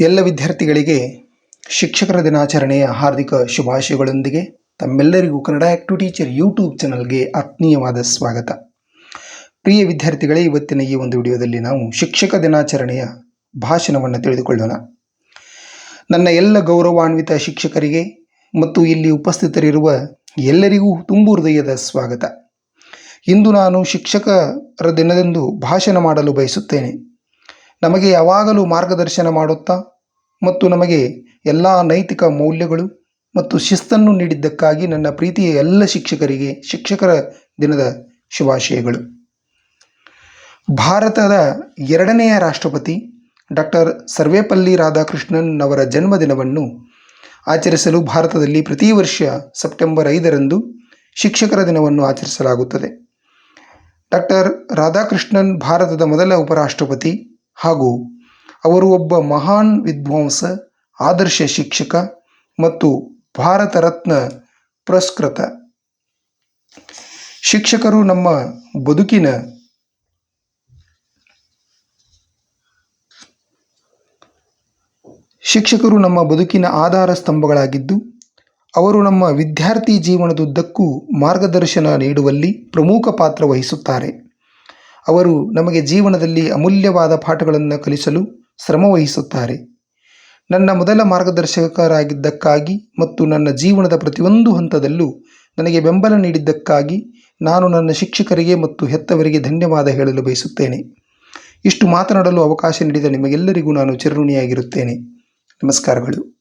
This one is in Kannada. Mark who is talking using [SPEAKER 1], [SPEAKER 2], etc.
[SPEAKER 1] ಎಲ್ಲ ವಿದ್ಯಾರ್ಥಿಗಳಿಗೆ ಶಿಕ್ಷಕರ ದಿನಾಚರಣೆಯ ಹಾರ್ದಿಕ ಶುಭಾಶಯಗಳೊಂದಿಗೆ ತಮ್ಮೆಲ್ಲರಿಗೂ ಕನ್ನಡ ಆ್ಯಕ್ಟು ಟೀಚರ್ ಯೂಟ್ಯೂಬ್ ಚಾನಲ್ಗೆ ಆತ್ಮೀಯವಾದ ಸ್ವಾಗತ. ಪ್ರಿಯ ವಿದ್ಯಾರ್ಥಿಗಳೇ, ಇವತ್ತಿನ ಈ ಒಂದು ವಿಡಿಯೋದಲ್ಲಿ ನಾವು ಶಿಕ್ಷಕ ದಿನಾಚರಣೆಯ ಭಾಷಣವನ್ನು ತಿಳಿದುಕೊಳ್ಳೋಣ. ನನ್ನ ಎಲ್ಲ ಗೌರವಾನ್ವಿತ ಶಿಕ್ಷಕರಿಗೆ ಮತ್ತು ಇಲ್ಲಿ ಉಪಸ್ಥಿತರಿರುವ ಎಲ್ಲರಿಗೂ ತುಂಬು ಹೃದಯದ ಸ್ವಾಗತ. ಇಂದು ನಾನು ಶಿಕ್ಷಕರ ದಿನದಂದು ಭಾಷಣ ಮಾಡಲು ಬಯಸುತ್ತೇನೆ. ನಮಗೆ ಯಾವಾಗಲೂ ಮಾರ್ಗದರ್ಶನ ಮಾಡುತ್ತಾ ಮತ್ತು ನಮಗೆ ಎಲ್ಲ ನೈತಿಕ ಮೌಲ್ಯಗಳು ಮತ್ತು ಶಿಸ್ತನ್ನು ನೀಡಿದ್ದಕ್ಕಾಗಿ ನನ್ನ ಪ್ರೀತಿಯ ಎಲ್ಲ ಶಿಕ್ಷಕರಿಗೆ ಶಿಕ್ಷಕರ ದಿನದ ಶುಭಾಶಯಗಳು. ಭಾರತದ ಎರಡನೆಯ ರಾಷ್ಟ್ರಪತಿ ಡಾಕ್ಟರ್ ಸರ್ವೇಪಲ್ಲಿ ರಾಧಾಕೃಷ್ಣನ್ ಅವರ ಜನ್ಮದಿನವನ್ನು ಆಚರಿಸಲು ಭಾರತದಲ್ಲಿ ಪ್ರತಿ ವರ್ಷ ಸೆಪ್ಟೆಂಬರ್ ಐದರಂದು ಶಿಕ್ಷಕರ ದಿನವನ್ನು ಆಚರಿಸಲಾಗುತ್ತದೆ. ಡಾಕ್ಟರ್ ರಾಧಾಕೃಷ್ಣನ್ ಭಾರತದ ಮೊದಲ ಉಪರಾಷ್ಟ್ರಪತಿ ಹಾಗೂ ಅವರು ಒಬ್ಬ ಮಹಾನ್ ವಿದ್ವಾಂಸ, ಆದರ್ಶ ಶಿಕ್ಷಕ ಮತ್ತು ಭಾರತ ರತ್ನ ಪುರಸ್ಕೃತ. ಶಿಕ್ಷಕರು ನಮ್ಮ ಬದುಕಿನ ಶಿಕ್ಷಕರು ನಮ್ಮ ಬದುಕಿನ ಆಧಾರ ಸ್ತಂಭಗಳಾಗಿದ್ದು, ಅವರು ನಮ್ಮ ವಿದ್ಯಾರ್ಥಿ ಜೀವನದುದ್ದಕ್ಕೂ ಮಾರ್ಗದರ್ಶನ ನೀಡುವಲ್ಲಿ ಪ್ರಮುಖ ಪಾತ್ರ ವಹಿಸುತ್ತಾರೆ. ಅವರು ನಮಗೆ ಜೀವನದಲ್ಲಿ ಅಮೂಲ್ಯವಾದ ಪಾಠಗಳನ್ನು ಕಲಿಸಲು ಶ್ರಮವಹಿಸುತ್ತಾರೆ. ನನ್ನ ಮೊದಲ ಮಾರ್ಗದರ್ಶಕರಾಗಿದ್ದಕ್ಕಾಗಿ ಮತ್ತು ನನ್ನ ಜೀವನದ ಪ್ರತಿಯೊಂದು ಹಂತದಲ್ಲೂ ನನಗೆ ಬೆಂಬಲ ನೀಡಿದ್ದಕ್ಕಾಗಿ ನಾನು ನನ್ನ ಶಿಕ್ಷಕರಿಗೆ ಮತ್ತು ಹೆತ್ತವರಿಗೆ ಧನ್ಯವಾದ ಹೇಳಲು ಬಯಸುತ್ತೇನೆ. ಇಷ್ಟು ಮಾತನಾಡಲು ಅವಕಾಶ ನೀಡಿದ ನಿಮಗೆಲ್ಲರಿಗೂ ನಾನು ಚಿರಋಣಿಯಾಗಿರುತ್ತೇನೆ. ನಮಸ್ಕಾರಗಳು.